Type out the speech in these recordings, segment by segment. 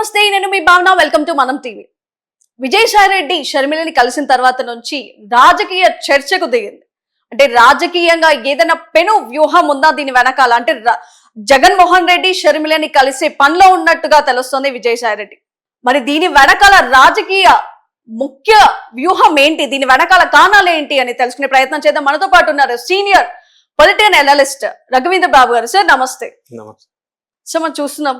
నమస్తే నేను మీ Bhavana. Welcome to Manam TV Vijayasai Reddy షర్మిలని కలిసిన తర్వాత నుంచి రాజకీయ చర్చకు దిగింది. అంటే రాజకీయంగా ఏదైనా పెను వ్యూహం ఉందా దీని వెనకాల? అంటే జగన్మోహన్ రెడ్డి షర్మిలని కలిసే పనిలో ఉన్నట్టుగా తెలుస్తోంది విజయసాయి రెడ్డి మరి దీని వెనకాల రాజకీయ ముఖ్య వ్యూహం ఏంటి? దీని వెనకాల కారణాలు ఏంటి అని తెలుసుకునే ప్రయత్నం చేద్దాం. మనతో పాటు ఉన్నారు senior political analyst Raghuvindra Babu garu. Sir నమస్తే. సో మనం చూస్తున్నాం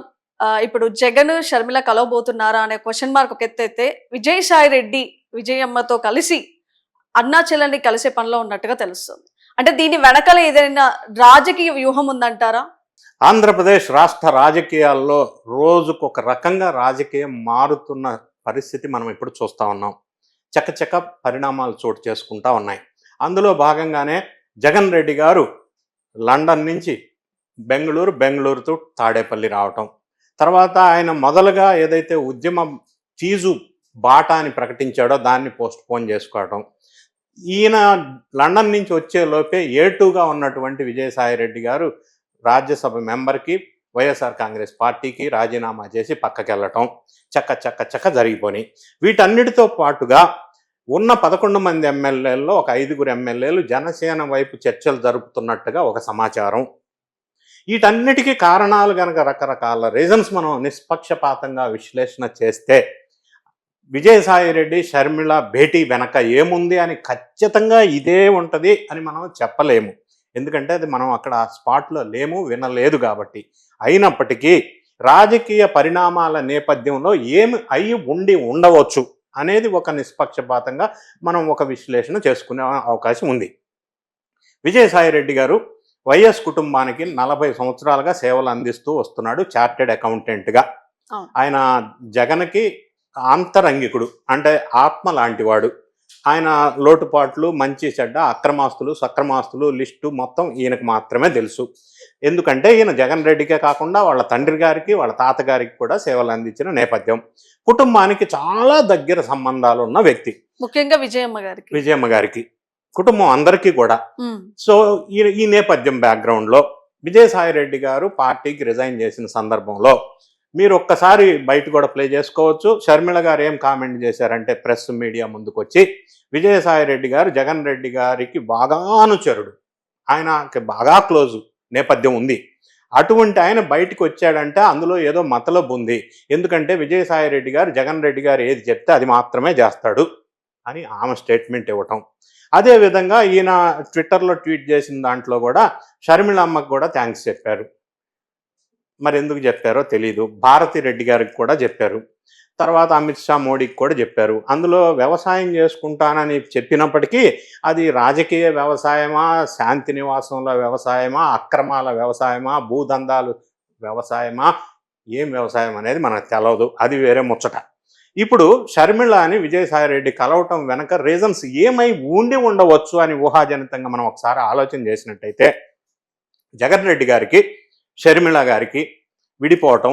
ఇప్పుడు జగన్ షర్మిల కలవబోతున్నారా అనే క్వశ్చన్ మార్క్ ఒక ఎత్తైతే విజయసాయి రెడ్డి విజయమ్మతో కలిసి అన్నాచెల్లని కలిసే పనిలో ఉన్నట్టుగా తెలుస్తుంది. అంటే దీని వెనకాల ఏదైనా రాజకీయ వ్యూహం ఉందంటారా? ఆంధ్రప్రదేశ్ రాష్ట్ర రాజకీయాల్లో రోజుకొక రకంగా రాజకీయం మారుతున్న పరిస్థితి మనం ఇప్పుడు చూస్తూ ఉన్నాం. చకచక పరిణామాలు చోటు చేసుకుంటా ఉన్నాయి. అందులో భాగంగానే జగన్ రెడ్డి గారు లండన్ నుంచి బెంగళూరు బెంగళూరుతో తాడేపల్లి రావటం. తర్వాత ఆయన మొదలుగా ఏదైతే ఉద్యమం ఫీజు బాటా అని ప్రకటించాడో దాన్ని పోస్ట్ పోన్ చేసుకోవటం. ఈయన లండన్ నుంచి వచ్చే లోపే ఉన్నటువంటి విజయసాయి రెడ్డి గారు రాజ్యసభ మెంబర్కి వైఎస్ఆర్ కాంగ్రెస్ పార్టీకి రాజీనామా చేసి పక్కకెళ్ళటం. చక్క చక్క చక్క జరిగిపోయి వీటన్నిటితో పాటుగా ఉన్న పదకొండు మంది ఎమ్మెల్యేల్లో ఒక ఐదుగురు ఎమ్మెల్యేలు జనసేన వైపు చర్చలు జరుపుతున్నట్టుగా ఒక సమాచారం. వీటన్నిటికీ కారణాలు కనుక రకరకాల రీజన్స్ మనం నిష్పక్షపాతంగా విశ్లేషణ చేస్తే విజయసాయి రెడ్డి షర్మిళ భేటీ వెనక ఏముంది అని ఖచ్చితంగా ఇదే ఉంటుంది అని మనం చెప్పలేము. ఎందుకంటే అది మనం అక్కడ స్పాట్లో లేము వినలేదు కాబట్టి. అయినప్పటికీ రాజకీయ పరిణామాల నేపథ్యంలో ఏమి అయి ఉండి ఉండవచ్చు అనేది ఒక నిష్పక్షపాతంగా మనం ఒక విశ్లేషణ చేసుకునే అవకాశం ఉంది. విజయసాయి రెడ్డి గారు వైఎస్ కుటుంబానికి నలభై సంవత్సరాలుగా సేవలు అందిస్తూ వస్తున్నాడు చార్టెడ్ అకౌంటెంట్గా. ఆయన జగన్కి ఆంతరంగికుడు అంటే ఆత్మ లాంటివాడు. ఆయన లోటుపాట్లు మంచి చెడ్డ అక్రమాస్తులు సక్రమాస్తులు లిస్టు మొత్తం ఈయనకు మాత్రమే తెలుసు. ఎందుకంటే ఈయన జగన్ రెడ్డికే కాకుండా వాళ్ళ తండ్రి గారికి వాళ్ళ తాతగారికి కూడా సేవలు అందించిన నేపథ్యం. కుటుంబానికి చాలా దగ్గర సంబంధాలు ఉన్న వ్యక్తి. ముఖ్యంగా విజయమ్మ గారికి. విజయమ్మ గారికి. కుటుంబం అందరికీ కూడా. సో ఈ ఈ నేపథ్యం బ్యాక్గ్రౌండ్లో విజయసాయి రెడ్డి గారు పార్టీకి రిజైన్ చేసిన సందర్భంలో మీరు ఒక్కసారి బయట కూడా ప్లే చేసుకోవచ్చు. షర్మిళ గారు ఏం కామెంట్ చేశారంటే ప్రెస్ మీడియా ముందుకు వచ్చి విజయసాయి రెడ్డి గారు జగన్ రెడ్డి గారికి బాగా అనుచరుడు ఆయనకి బాగా క్లోజు నేపథ్యం ఉంది. అటువంటి ఆయన బయటికి వచ్చాడంటే అందులో ఏదో మతలబు ఉంది. ఎందుకంటే విజయసాయి రెడ్డి గారు జగన్ రెడ్డి గారు ఏది చెప్తే అది మాత్రమే చేస్తాడు. అని ఆమె స్టేట్మెంట్ ఇవ్వటం. అదే విధంగా ఈయన ట్విట్టర్లో ట్వీట్ చేసిన దాంట్లో కూడా షర్మిళ అమ్మకు కూడా థ్యాంక్స్ చెప్పారు. మరి ఎందుకు చెప్పారో తెలియదు భారతి రెడ్డి గారికి కూడా చెప్పారు. తర్వాత అమిత్ షా మోడీకి కూడా చెప్పారు. అందులో వ్యవసాయం చేసుకుంటానని చెప్పినప్పటికీ అది రాజకీయ వ్యవసాయమా శాంతి నివాసంలో వ్యవసాయమా అక్రమాల వ్యవసాయమా భూదందాలు వ్యవసాయమా ఏం వ్యవసాయం అనేది మనకు తెలవదు. అది వేరే ముచ్చట. ఇప్పుడు షర్మిళ అని విజయసాయి రెడ్డి కలవటం వెనక రీజన్స్ ఏమై ఉండి ఉండవచ్చు అని ఊహాజనితంగా మనం ఒకసారి ఆలోచన చేసినట్టయితే జగన్ రెడ్డి గారికి షర్మిళ గారికి విడిపోవటం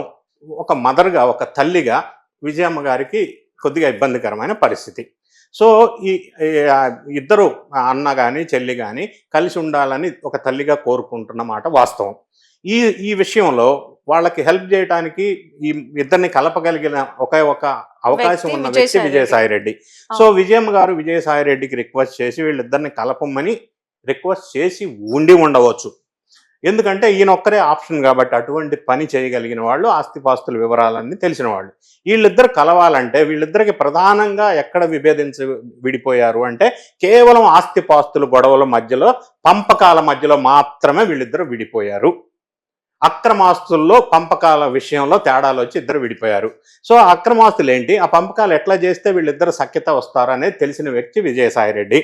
ఒక మదర్గా ఒక తల్లిగా విజయమ్మ గారికి కొద్దిగా ఇబ్బందికరమైన పరిస్థితి. సో ఈ ఇద్దరు అన్న కానీ చెల్లి కానీ కలిసి ఉండాలని ఒక తల్లిగా కోరుకుంటున్న మాట వాస్తవం. ఈ ఈ విషయంలో వాళ్ళకి హెల్ప్ చేయడానికి ఈ ఇద్దరిని కలపగలిగిన ఒకే ఒక అవకాశం ఉన్న వ్యక్తి విజయసాయి రెడ్డి. విజయసాయి రెడ్డి సో విజయమ్మ గారు విజయసాయి రెడ్డికి రిక్వెస్ట్ చేసి వీళ్ళిద్దరిని కలపమని రిక్వెస్ట్ చేసి ఉండి ఉండవచ్చు. ఎందుకంటే ఈయన ఒక్కరే ఆప్షన్ కాబట్టి అటువంటి పని చేయగలిగిన వాళ్ళు ఆస్తిపాస్తుల వివరాలన్నీ తెలిసిన వాళ్ళు. వీళ్ళిద్దరు కలవాలంటే వీళ్ళిద్దరికి ప్రధానంగా ఎక్కడ విభేదించి విడిపోయారు అంటే కేవలం ఆస్తిపాస్తుల గొడవల మధ్యలో పంపకాల మధ్యలో మాత్రమే వీళ్ళిద్దరు విడిపోయారు. అక్రమాస్తుల్లో పంపకాల విషయంలో తేడాలు వచ్చి ఇద్దరు విడిపోయారు. సో అక్రమాస్తులు ఏంటి ఆ పంపకాలు ఎట్లా చేస్తే వీళ్ళిద్దరు సఖ్యత వస్తారనేది తెలిసిన వ్యక్తి విజయసాయి రెడ్డి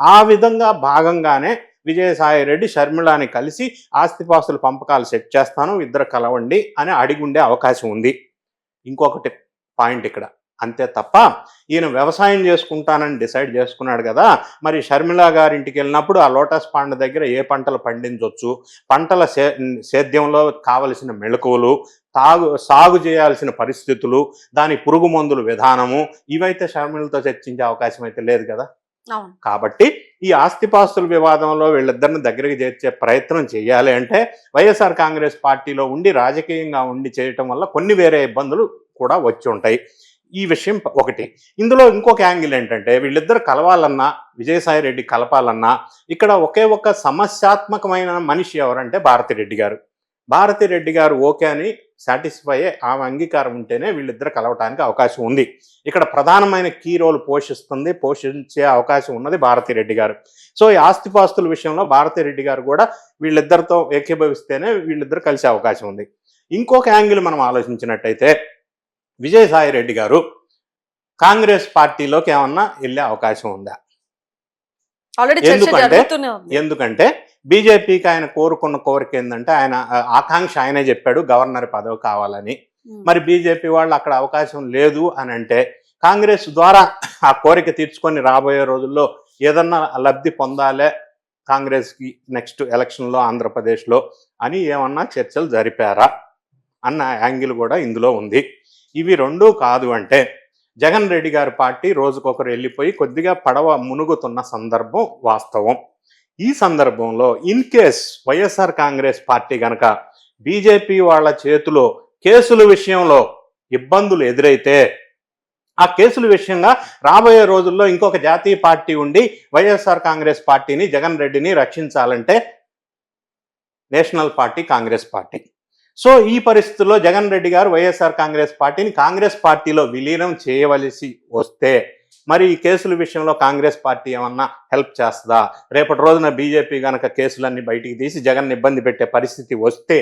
ఆ విధంగా భాగంగానే విజయసాయి రెడ్డి కలిసి ఆస్తిపాస్తుల పంపకాలు సెట్ చేస్తాను ఇద్దరు కలవండి అని అడిగి ఉండే అవకాశం ఉంది. ఇంకొకటి పాయింట్ ఇక్కడ. అంతే తప్ప ఈయన వ్యవసాయం చేసుకుంటానని డిసైడ్ చేసుకున్నాడు కదా మరి షర్మిల గారింటికి వెళ్ళినప్పుడు ఆ లోటస్ పాండ్ దగ్గర ఏ పంటలు పండించవచ్చు పంటల సే సేద్యంలో కావలసిన మెళకువలు తాగు సాగు చేయాల్సిన పరిస్థితులు దాని పురుగు మందుల విధానము ఇవైతే షర్మిలతో చర్చించే అవకాశం అయితే లేదు కదా. కాబట్టి ఈ ఆస్తిపాస్తుల వివాదంలో వీళ్ళిద్దరిని దగ్గరికి చేర్చే ప్రయత్నం చేయాలి అంటే వైఎస్ఆర్ కాంగ్రెస్ పార్టీలో ఉండి రాజకీయంగా ఉండి చేయటం వల్ల కొన్ని వేరే ఇబ్బందులు కూడా వచ్చి ఉంటాయి. ఈ విషయం ఒకటి. ఇందులో ఇంకొక యాంగిల్ ఏంటంటే వీళ్ళిద్దరు కలవాలన్నా విజయసాయి రెడ్డి కలపాలన్నా ఇక్కడ ఒకే ఒక సమస్యాత్మకమైన మనిషి ఎవరంటే భారతిరెడ్డి గారు. భారతిరెడ్డి గారు ఓకే అని సాటిస్ఫై ఆమె అంగీకారం ఉంటేనే వీళ్ళిద్దరు కలవటానికి అవకాశం ఉంది. ఇక్కడ ప్రధానమైన కీ రోల్ పోషిస్తుంది పోషించే అవకాశం ఉన్నది భారతిరెడ్డి గారు. సో ఈ ఆస్తిపాస్తుల విషయంలో భారతిరెడ్డి గారు కూడా వీళ్ళిద్దరితో ఏకీభవిస్తేనే వీళ్ళిద్దరు కలిసే అవకాశం ఉంది. ఇంకొక యాంగిల్ మనం ఆలోచించినట్టయితే విజయసాయి రెడ్డి గారు కాంగ్రెస్ పార్టీలోకి ఏమన్నా వెళ్ళే అవకాశం ఉందా? ఎందుకంటే- ఎందుకంటే బీజేపీకి ఆయన కోరుకున్న కోరిక ఏంటంటే ఆయన ఆకాంక్ష ఆయనే చెప్పాడు గవర్నర్ పదవి కావాలని. ఉమ్. మరి బీజేపీ వాళ్ళు అక్కడ అవకాశం లేదు అని అంటే కాంగ్రెస్ ద్వారా ఆ కోరిక తీర్చుకొని రాబోయే రోజుల్లో ఏదన్నా లబ్ధి పొందాలే కాంగ్రెస్కి నెక్స్ట్ ఎలక్షన్లో ఆంధ్రప్రదేశ్లో అని ఏమన్నా చర్చలు జరిపారా? అన్న యాంగిల్ కూడా ఇందులో ఉంది. ఇవి రెండూ కాదు అంటే జగన్ రెడ్డి గారి పార్టీ రోజుకొకరు వెళ్ళిపోయి కొద్దిగా పడవ మునుగుతున్న సందర్భం వాస్తవం. ఈ సందర్భంలో in case YSR Congress party గనక బీజేపీ వాళ్ళ చేతిలో కేసుల విషయంలో ఇబ్బందులు ఎదురైతే ఆ కేసుల విషయంగా రాబోయే రోజుల్లో ఇంకొక జాతీయ పార్టీ ఉండి వైఎస్ఆర్ కాంగ్రెస్ పార్టీని జగన్ రెడ్డిని రక్షించాలంటే national party Congress party. So ఈ పరిస్థితుల్లో జగన్ రెడ్డి గారు వైఎస్ఆర్ కాంగ్రెస్ పార్టీని కాంగ్రెస్ పార్టీలో విలీనం చేయవలసి వస్తే మరి ఈ కేసుల విషయంలో కాంగ్రెస్ పార్టీ ఏమన్నా హెల్ప్ చేస్తుందా? రేపటి రోజున బీజేపీ గనక కేసులన్నీ బయటికి తీసి జగన్ ఇబ్బంది పెట్టే పరిస్థితి వస్తే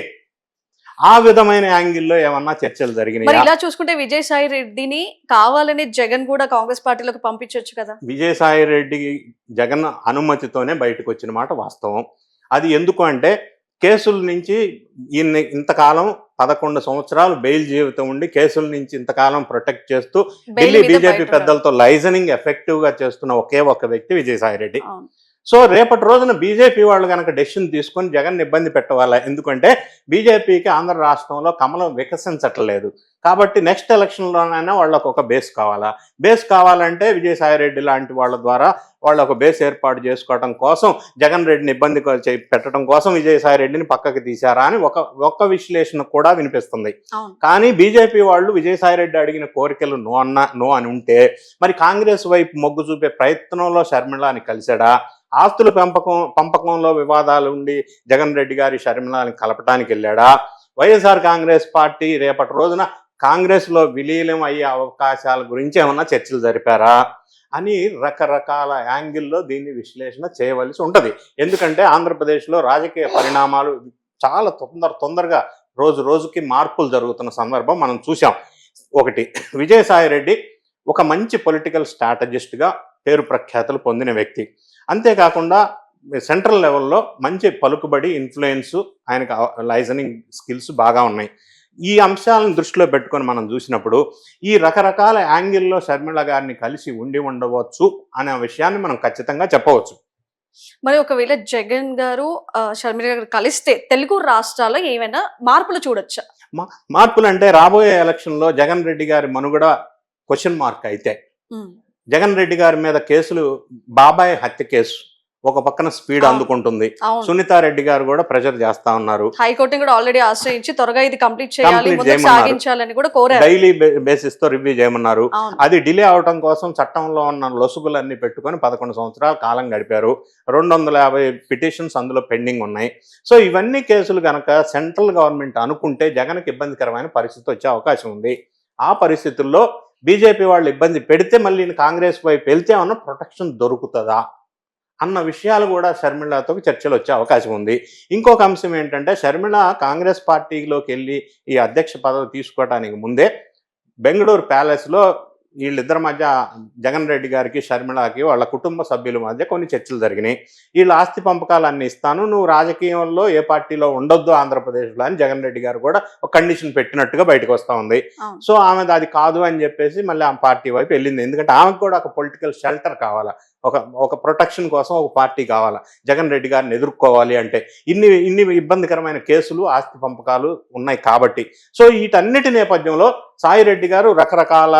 ఆ విధమైన యాంగిల్లో ఏమన్నా చర్చలు మరి జరిగినాయా ఇలా చూసుకుంటే విజయసాయి రెడ్డిని కావాలని జగన్ కూడా కాంగ్రెస్ పార్టీలోకి పంపించవచ్చు కదా. విజయసాయి రెడ్డి జగన్ అనుమతితోనే బయటకు వచ్చిన మాట వాస్తవం. అది ఎందుకు అంటే కేసుల నుంచి ఈయన్ని ఇంతకాలం పదకొండు సంవత్సరాలు బెయిల్ జీవితం ఉండి కేసుల నుంచి ఇంతకాలం ప్రొటెక్ట్ చేస్తూ ఢిల్లీ బీజేపీ. పెద్దలతో లైజనింగ్ ఎఫెక్టివ్గా చేస్తున్న ఒకే ఒక వ్యక్తి విజయసాయి రెడ్డి అవును. సో రేపటి రోజున బీజేపీ వాళ్ళు కనుక డెసిషన్ తీసుకొని జగన్ ఇబ్బంది పెట్టవాలా? ఎందుకంటే బీజేపీకి ఆంధ్ర రాష్ట్రంలో కమలం వికసించట్లేదు. కాబట్టి నెక్స్ట్ ఎలక్షన్లోనైనా వాళ్ళకు ఒక బేస్ కావాలా? బేస్ కావాలంటే విజయసాయి రెడ్డి లాంటి వాళ్ళ ద్వారా వాళ్ళు ఒక బేస్ ఏర్పాటు చేసుకోవడం కోసం జగన్ రెడ్డిని ఇబ్బంది పెట్టడం కోసం విజయసాయి రెడ్డిని పక్కకి తీశారా అని ఒక ఒక్క విశ్లేషణ కూడా వినిపిస్తుంది. కానీ బీజేపీ వాళ్ళు విజయసాయి రెడ్డి అడిగిన కోరికలు నో అన్న నో అని ఉంటే మరి కాంగ్రెస్ వైపు మొగ్గు చూపే ప్రయత్నంలో షర్మిలాని కలిశాడా? ఆస్తుల పెంపకం పంపకంలో వివాదాలు ఉండి జగన్ రెడ్డి గారి షర్మిలాని కలపడానికి వెళ్ళాడా? వైఎస్ఆర్ కాంగ్రెస్ పార్టీ రేపటి రోజున కాంగ్రెస్లో విలీనం అయ్యే అవకాశాల గురించి ఏమన్నా చర్చలు జరిపారా? అని రకరకాల యాంగిల్లో దీన్ని విశ్లేషణ చేయవలసి ఉంటుంది. ఎందుకంటే ఆంధ్రప్రదేశ్లో రాజకీయ పరిణామాలు చాలా తొందర తొందరగా రోజు రోజుకి మార్పులు జరుగుతున్న సందర్భం మనం చూసాం ఒకటి విజయసాయి రెడ్డి ఒక మంచి పొలిటికల్ స్ట్రాటజిస్ట్గా పేరు ప్రఖ్యాతులు పొందిన వ్యక్తి. అంతేకాకుండా సెంట్రల్ లెవెల్లో మంచి పలుకుబడి ఇన్ఫ్లుయెన్స్ ఆయనకు లైజనింగ్ స్కిల్స్ బాగా ఉన్నాయి. ఈ అంశాలను దృష్టిలో పెట్టుకొని మనం చూసినప్పుడు ఈ రకరకాల యాంగిల్లో షర్మిల గారిని కలిసి ఉండి ఉండవచ్చు అనే విషయాన్ని మనం ఖచ్చితంగా చెప్పవచ్చు. మరి ఒకవేళ జగన్ గారు ఆ, షర్మిల గారు కలిస్తే తెలుగు రాష్ట్రాల్లో ఏమైనా మార్పులు చూడొచ్చా? మార్పులు అంటే రాబోయే ఎలక్షన్లో జగన్ రెడ్డి గారి మనుగడ క్వశ్చన్ మార్క్ అయితే. జగన్ రెడ్డి గారి మీద కేసులు బాబాయ్ హత్య కేసు ఒక పక్కన స్పీడ్. అందుకుంటుంది. సునీతారెడ్డి గారు కూడా ప్రెషర్ చేస్తా ఉన్నారు. హైకోర్టుని కూడా ఆల్రెడీ ఆశ్రయించి త్వరగా ఇది కంప్లీట్ చేయాలి. సాగించాలని కూడా కోరారు. డైలీ బేసిస్తో రివ్యూ చేయమన్నారు. అది డిలే అవడం కోసం చట్టంలో ఉన్న లొసుగులన్నీ పెట్టుకొని పదకొండు సంవత్సరాల కాలం గడిపారు. రెండు వందల యాభై పిటిషన్స్ అందులో పెండింగ్ ఉన్నాయి. సో ఇవన్నీ కేసులు గనక సెంట్రల్ గవర్నమెంట్ అనుకుంటే జగన్కి ఇబ్బందికరమైన పరిస్థితి వచ్చే అవకాశం ఉంది. ఆ పరిస్థితుల్లో బీజేపీ వాళ్ళు ఇబ్బంది పెడితే మళ్ళీ కాంగ్రెస్ వైపు వెళ్తే ఏమన్నా ప్రొటెక్షన్ దొరుకుతుందా అన్న విషయాలు కూడా షర్మిళతో చర్చలు వచ్చే అవకాశం ఉంది. ఇంకొక అంశం ఏంటంటే షర్మిళ కాంగ్రెస్ పార్టీలోకి వెళ్ళి ఈ అధ్యక్ష పదవి తీసుకోవడానికి ముందే బెంగళూరు ప్యాలెస్లో వీళ్ళిద్దరి మధ్య జగన్ రెడ్డి గారికి షర్మిళకి వాళ్ళ కుటుంబ సభ్యుల మధ్య కొన్ని చర్చలు జరిగినాయి. వీళ్ళ ఆస్తి పంపకాలు అన్ని ఇస్తాను నువ్వు రాజకీయంలో ఏ పార్టీలో ఉండొద్దు ఆంధ్రప్రదేశ్లో అని జగన్ రెడ్డి గారు కూడా ఒక కండిషన్ పెట్టినట్టుగా బయటకు వస్తూ ఉంది. సో ఆమె అది కాదు అని చెప్పేసి మళ్ళీ ఆ పార్టీ వైపు వెళ్ళింది. ఎందుకంటే ఆమెకు కూడా ఒక పొలిటికల్ షెల్టర్ కావాలా. ఒక ఒక ప్రొటెక్షన్ కోసం ఒక పార్టీ కావాలా? జగన్ రెడ్డి గారిని ఎదుర్కోవాలి అంటే ఇన్ని ఇన్ని ఇబ్బందికరమైన కేసులు ఆస్తి పంపకాలు ఉన్నాయి కాబట్టి. సో వీటన్నిటి నేపథ్యంలో సాయి రెడ్డి గారు రకరకాల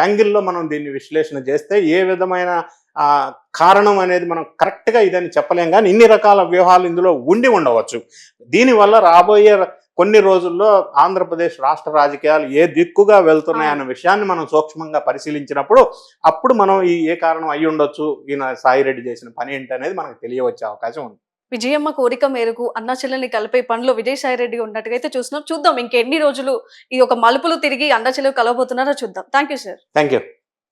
యాంగిల్లో మనం దీన్ని విశ్లేషణ చేస్తే ఏ విధమైన కారణం అనేది మనం కరెక్ట్గా ఇదని చెప్పలేం కానీ ఇన్ని రకాల వ్యూహాలు ఇందులో ఉండి ఉండవచ్చు. దీనివల్ల రాబోయే కొన్ని రోజుల్లో ఆంధ్రప్రదేశ్ రాష్ట్ర రాజకీయాలు ఏ దిక్కుగా వెళ్తున్నాయి అన్న విషయాన్ని మనం సూక్ష్మంగా పరిశీలించినప్పుడు అప్పుడు మనం ఈ ఏ కారణం అయి ఉండొచ్చు ఈయన సాయిరెడ్డి చేసిన పని ఏంటి అనేది మనకు తెలియవచ్చే అవకాశం ఉంది. విజయమ్మ కోరిక మేరకు అన్నా చెల్లెల్ని కలిపే పనిలో విజయసాయి రెడ్డి ఉన్నట్టుగా అయితే చూస్తున్నాం. చూద్దాం ఇంకెన్ని రోజులు ఈ ఒక మలుపులు తిరిగి అన్నా చెల్లెలు కలవబోతున్నారో చూద్దాం. Thank you sir thank you